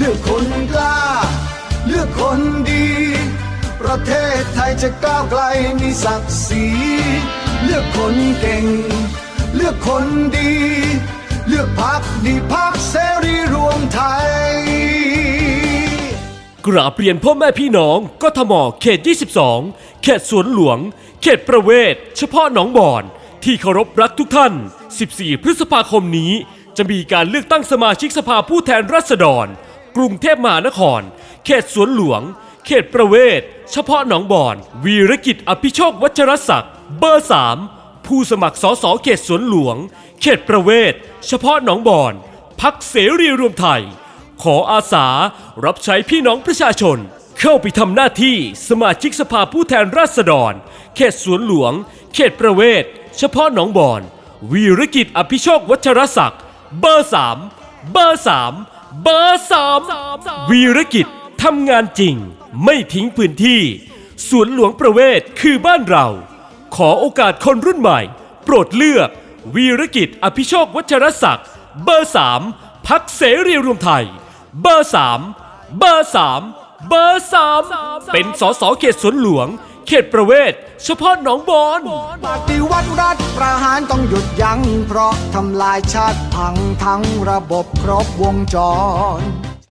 เลือกคนกล้า เลือกคนดี ประเทศไทยจะก้าวไกลมีศักดิ์ศรีเลือกคนเก่ง เลือกคนดี เลือกพักดีพักเสรีรวมไทย กราบเรียนพ่อแม่พี่น้องกทมเขต 22 เขตสวนหลวง เขตประเวศ เฉพาะหนองบอน ที่เคารพรักทุกท่าน 14 พฤษภาคมนี้จะมีการเลือกตั้งสมาชิกสภาผู้แทนราษฎร กรุงเทพมหานคร เขตสวนหลวง เขตประเวศ เฉพาะหนองบอน วีรกิจอภิโชควัชรศักดิ์เบอร์ 3 ผู้สมัครสสเขตสวนหลวง เขตประเวศ เฉพาะหนองบอนพักเสรีรวมไทย ขออาสารับใช้พี่น้องประชาชน เข้าไปทำหน้าที่สมาชิกสภาผู้แทนราษฎร เขตสวนหลวง เขตประเวศ เฉพาะหนองบอนวีรกิจอภิโชควัชรศักดิ์เบอร์สามเบอร์สาม เบอร์สามวีรกิจทำงานจริง ไม่ทิ้งพื้นที่ สวนหลวงประเวศคือบ้านเรา ขอโอกาสคนรุ่นใหม่ โปรดเลือก วีรกิจอภิโชควัชรศักดิ์เบอร์สามพักเสรีรวมไทย เบอร์สามเบอร์สามเบอร์สามเป็นสสเขตสวนหลวง เขตประเวศเฉพาะหนองบอนปฏิวัติรัฐประหารต้องหยุดยั้งเพราะทำลายชาติพังทั้งระบบครบวงจร